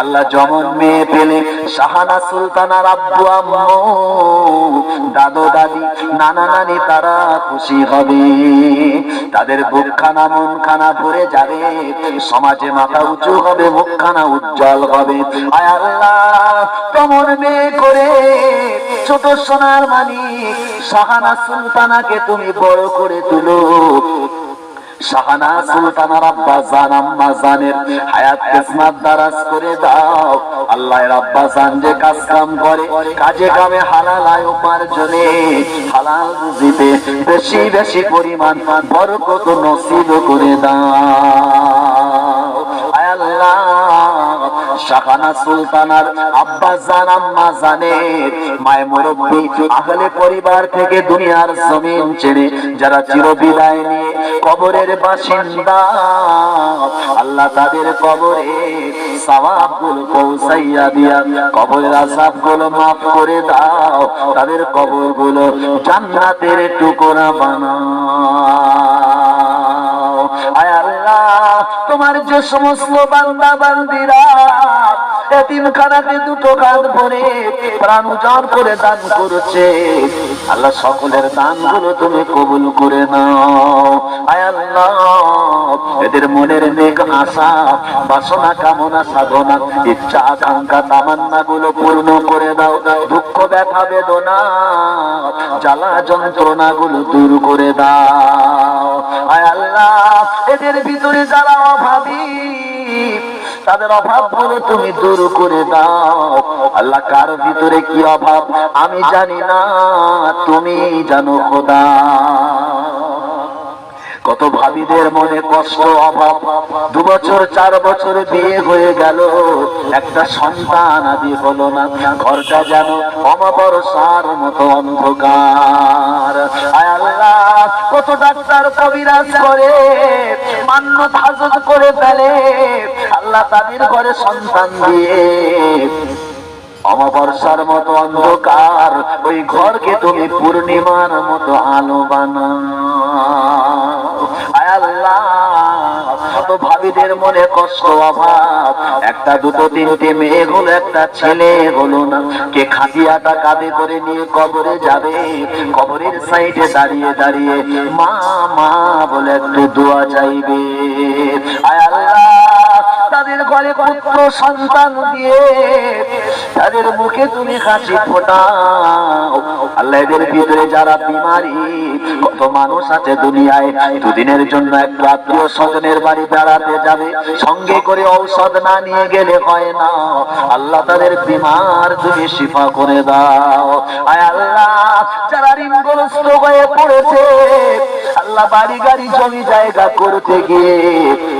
আল্লাহ জমন মেয়ে পেলে শাহানা সুলতানার আব্বু আম্মু। দাদু দাদি, নানা নানি তারা খুশি হবে। তাদের বুকখানা মনখানা ভরে যাবে। সমাজে মাথা উঁচু হবে, মুখখানা উজ্জ্বল হবে। আয় আল্লাহ তোমার মেয়ে করে ছোট সোনার মানিক, শাহানা সুলতানাকে তুমি বড় করে তুলো। শাহানা সুলতানার আব্বা জান আম্মা জানের হায়াত কিসমত দারাজ করে দাও। আল্লাহর আব্বা জান যে কাজ কাম করে, কাজে কামে হালাল আয় উপার্জনে হালাল রুজিতে বেশি বেশি পরিমাণ বরকত নসিব করে দাও। আল্লাহ, শাহানা সুলতানার আব্বা জান আম্মা জানের মায় মুরব্বী, আহলে পরিবার থেকে দুনিয়ার জমিন ছেড়ে যারা চিরবিদায় নিয়ে কবরের বাসিন্দা। আল্লাহ তাদের কবরে সওয়াবগুলো পৌঁছাইয়া দিয়া কবরের আযাবগুলো মাফ করে দাও। তাদের কবরগুলো জান্নাতের টুকরা বানাও। আয় আল্লাহ, তোমার যে সমস্ত বান্দা বান্দিরা এতিমখানাতে দুটো করে দান করছে। তুমি কবুল করে নাও। এদের মনের নেক আশা, বাসনা, কামনা, সাধনা, ইচ্ছা, আকাঙ্ক্ষা তামান্না গুলো পূর্ণ করে দাও। দুঃখ, ব্যথা, বেদনা, জ্বালা যন্ত্রণা গুলো দূর করে দাও। আয় আল্লাহ, এদের ভিতরে যারা অভাবী তাদের অভাবগুলো তুমি দূর করে দাও। আল্লাহ, কার ভিতরে কি অভাব? আমি জানি না, তুমি জানো খোদা। কত ভাবিদের মনে কষ্ট, অভাব। দু বছর, চার বছর বিয়ে হয়ে গেল। একটা সন্তান আদি হলো না। ঘরটা যেন অমাবর্ষার মতো অন্ধকার। আয় আল্লাহ কত ডাক্তার কবিরাজ করে মান্য হাজত করে ফেলে, আল্লাহ তাদের ঘরে সন্তান দিয়ে। অমাবর্ষার মতো অন্ধকার, ওই ঘরকে তুমি পূর্ণিমার মতো আলো বানাও। ভাবিদের মনে কষ্ট, অভাব। একটা দুটো তিনটে মেয়ে হলো, একটা ছেলে হলো না। কে খাটিয়াটা কাঁধে করে নিয়ে কবরে যাবে, কবরের সাইডে দাঁড়িয়ে দাঁড়িয়ে মা মা বলে একটু দোয়া চাইবে। আয় আল্লাহ ঘরে পুত্র সন্তান দিয়ে তাদের মুখে তুমি হাসি ফোটাও। আল্লাহ এদের ভিতরে যারা বিমারি, কত মানুষ আছে দুনিয়ায়। দুদিনের জন্য এক আত্মীয় স্বজনের বাড়ি বেড়াতে যাবে। সঙ্গে করে ঔষধ না নিয়ে গেলে হয় না। আল্লাহ তাদের বিমার তুমি শিফা করে দাও। আয় আল্লাহ আল্লাহ বাড়ি গাড়ি জমি জায়গা করতে গিয়ে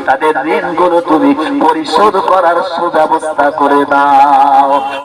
তাদের ঋণগুলো তুমি পরিশোধ করার সুব্যবস্থা করে দাও।